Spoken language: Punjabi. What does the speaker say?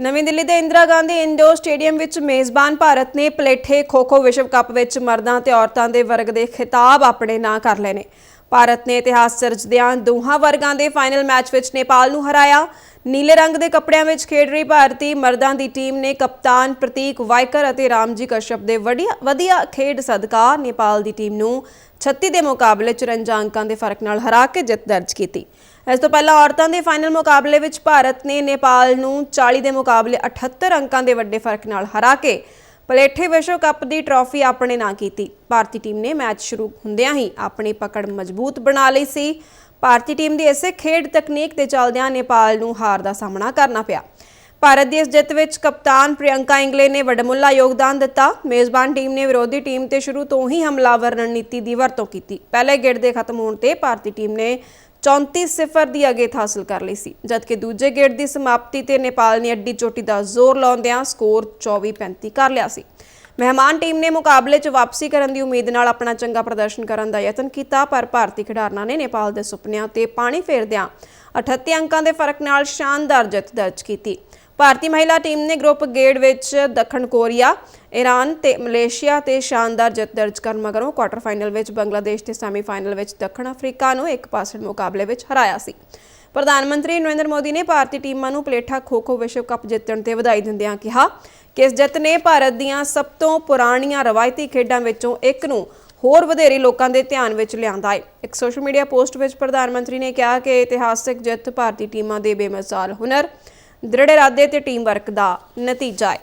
ਨਵੀਂ ਦਿੱਲੀ ਦੇ ਇੰਦਰਾ ਗਾਂਧੀ ਇੰਡੋਰ ਸਟੇਡੀਅਮ ਵਿੱਚ ਮੇਜ਼ਬਾਨ ਭਾਰਤ ਨੇ ਪਲੇਠੇ ਖੋ-ਖੋ ਵਿਸ਼ਵ ਕੱਪ ਵਿੱਚ ਮਰਦਾਂ ਤੇ ਔਰਤਾਂ ਦੇ ਵਰਗ ਦੇ ਖਿਤਾਬ ਆਪਣੇ ਨਾਂ ਕਰ ਲਏ ਨੇ। ਭਾਰਤ ਨੇ ਇਤਿਹਾਸ ਸਿਰਜਦਿਆਂ ਦੋਹਾਂ ਵਰਗਾਂ ਦੇ ਫਾਈਨਲ ਮੈਚ ਵਿੱਚ ਨੇਪਾਲ ਨੂੰ ਹਰਾਇਆ। ਨੀਲੇ ਰੰਗ ਦੇ ਕੱਪੜਿਆਂ ਵਿੱਚ ਖੇਡ ਰਹੀ ਭਾਰਤੀ ਮਰਦਾਂ ਦੀ ਟੀਮ ਨੇ ਕਪਤਾਨ ਪ੍ਰਤੀਕ ਵਾਈਕਰ ਅਤੇ ਰਾਮਜੀ ਕਸ਼ਪ ਦੇ ਵਧੀਆ ਵਧੀਆ ਖੇਡ ਸਦਕਾ ਨੇਪਾਲ ਦੀ ਟੀਮ ਨੂੰ 36 ਦੇ ਮੁਕਾਬਲੇ 54 ਅੰਕਾਂ ਦੇ ਫ਼ਰਕ ਨਾਲ ਹਰਾ ਕੇ ਜਿੱਤ ਦਰਜ ਕੀਤੀ। ਇਸ ਤੋਂ ਪਹਿਲਾਂ ਔਰਤਾਂ ਦੇ ਫਾਈਨਲ ਮੁਕਾਬਲੇ ਵਿੱਚ ਭਾਰਤ ਨੇ ਨੇਪਾਲ ਨੂੰ 40 ਦੇ ਮੁਕਾਬਲੇ 78 ਅੰਕਾਂ ਦੇ ਵੱਡੇ ਫ਼ਰਕ ਨਾਲ ਹਰਾ ਕੇ ਪਲੇਠੇ ਵਿਸ਼ਵ ਕੱਪ ਦੀ ਟਰਾਫੀ ਆਪਣੇ ਨਾਂ ਕੀਤੀ। ਭਾਰਤੀ ਟੀਮ ਨੇ ਮੈਚ ਸ਼ੁਰੂ ਹੁੰਦਿਆਂ ਹੀ ਆਪਣੀ ਪਕੜ ਮਜ਼ਬੂਤ ਬਣਾ ਲਈ ਸੀ। ਭਾਰਤੀ ਟੀਮ ਦੀ ਇਸੇ ਖੇਡ ਤਕਨੀਕ ਤੇ ਚੱਲਦਿਆਂ ਨੇਪਾਲ ਨੂੰ ਹਾਰ ਦਾ ਸਾਹਮਣਾ ਕਰਨਾ ਪਿਆ। ਭਾਰਤ ਦੀ ਇਸ ਜਿੱਤ ਵਿੱਚ ਕਪਤਾਨ ਪ੍ਰਿਯੰਕਾ ਇੰਗਲੇ ਨੇ ਵੱਡਮੁੱਲਾ ਯੋਗਦਾਨ ਦਿੱਤਾ। ਮੇਜ਼ਬਾਨ ਟੀਮ ਨੇ ਵਿਰੋਧੀ ਟੀਮ ਤੇ ਸ਼ੁਰੂ ਤੋਂ ਹੀ ਹਮਲਾਵਰ ਰਣਨੀਤੀ ਦੀ ਵਰਤੋਂ ਕੀਤੀ। ਪਹਿਲੇ ਗੇੜ ਦੇ ਖਤਮ ਹੋਣ ਤੇ ਭਾਰਤੀ ਟੀਮ ਨੇ 34-0 ਦੀ ਅਗੇਤ ਹਾਸਲ ਕਰ ਲਈ ਸੀ, ਜਦਕਿ ਦੂਜੇ ਗੇੜ ਦੀ ਸਮਾਪਤੀ ਤੇ ਨੇਪਾਲ ਨੇ ਅੱਡੀ ਚੋਟੀ ਦਾ ਜ਼ੋਰ ਲਾਉਂਦਿਆਂ ਸਕੋਰ 24-35 ਕਰ ਲਿਆ ਸੀ। ਮਹਿਮਾਨ ਟੀਮ ਨੇ ਮੁਕਾਬਲੇ 'ਚ ਵਾਪਸੀ ਕਰਨ ਦੀ ਉਮੀਦ ਨਾਲ ਆਪਣਾ ਚੰਗਾ ਪ੍ਰਦਰਸ਼ਨ ਕਰਨ ਦਾ ਯਤਨ ਕੀਤਾ, ਪਰ ਭਾਰਤੀ ਖਿਡਾਰਨਾਂ ਨੇ ਨੇਪਾਲ ਦੇ ਸੁਪਨਿਆਂ ਤੇ ਪਾਣੀ ਫੇਰਦਿਆਂ 38 ਅੰਕਾਂ ਦੇ ਫ਼ਰਕ ਨਾਲ ਸ਼ਾਨਦਾਰ ਜਿੱਤ ਦਰਜ ਕੀਤੀ। ਭਾਰਤੀ ਮਹਿਲਾ ਟੀਮ ਨੇ ਗਰੁੱਪ ਗੇੜ ਵਿੱਚ ਦੱਖਣ ਕੋਰੀਆ ਈਰਾਨ ਤੇ ਮਲੇਸ਼ੀਆ ਤੇ ਸ਼ਾਨਦਾਰ ਜਿੱਤ ਦਰਜ ਕਰਨ ਮਗਰੋਂ ਕੁਆਟਰ ਫਾਈਨਲ ਵਿੱਚ ਬੰਗਲਾਦੇਸ਼ ਤੇ ਸੈਮੀਫਾਈਨਲ ਵਿੱਚ ਦੱਖਣ ਅਫਰੀਕਾ ਨੂੰ ਇੱਕ ਪਾਸੜ ਮੁਕਾਬਲੇ ਵਿੱਚ ਹਰਾਇਆ ਸੀ। ਪ੍ਰਧਾਨ ਮੰਤਰੀ ਨਰਿੰਦਰ ਮੋਦੀ ਨੇ ਭਾਰਤੀ ਟੀਮਾਂ ਨੂੰ ਪਲੇਠਾ ਖੋ-ਖੋ ਵਿਸ਼ਵ ਕੱਪ ਜਿੱਤਣ ਤੇ ਵਧਾਈ ਦਿੰਦਿਆਂ ਕਿਹਾ ਕਿ ਇਸ ਜਿੱਤ ਨੇ ਭਾਰਤ ਦੀਆਂ ਸਭ ਤੋਂ ਪੁਰਾਣੀਆਂ ਰਵਾਇਤੀ ਖੇਡਾਂ ਵਿੱਚੋਂ ਇੱਕ ਨੂੰ ਹੋਰ ਵਧੇਰੇ ਲੋਕਾਂ ਦੇ ਧਿਆਨ ਵਿੱਚ ਲਿਆਂਦਾ ਹੈ। ਇੱਕ ਸੋਸ਼ਲ ਮੀਡੀਆ ਪੋਸਟ ਵਿੱਚ ਪ੍ਰਧਾਨ ਮੰਤਰੀ ਨੇ ਕਿਹਾ ਕਿ ਇਤਿਹਾਸਕ ਜਿੱਤ ਭਾਰਤੀ ਟੀਮਾਂ ਦੇ ਬੇਮਿਸਾਲ ਹੁਨਰ ਦ੍ਰਿੜ ਇਰਾਦੇ ਤੇ ਟੀਮ ਵਰਕ ਦਾ ਨਤੀਜਾ ਹੈ।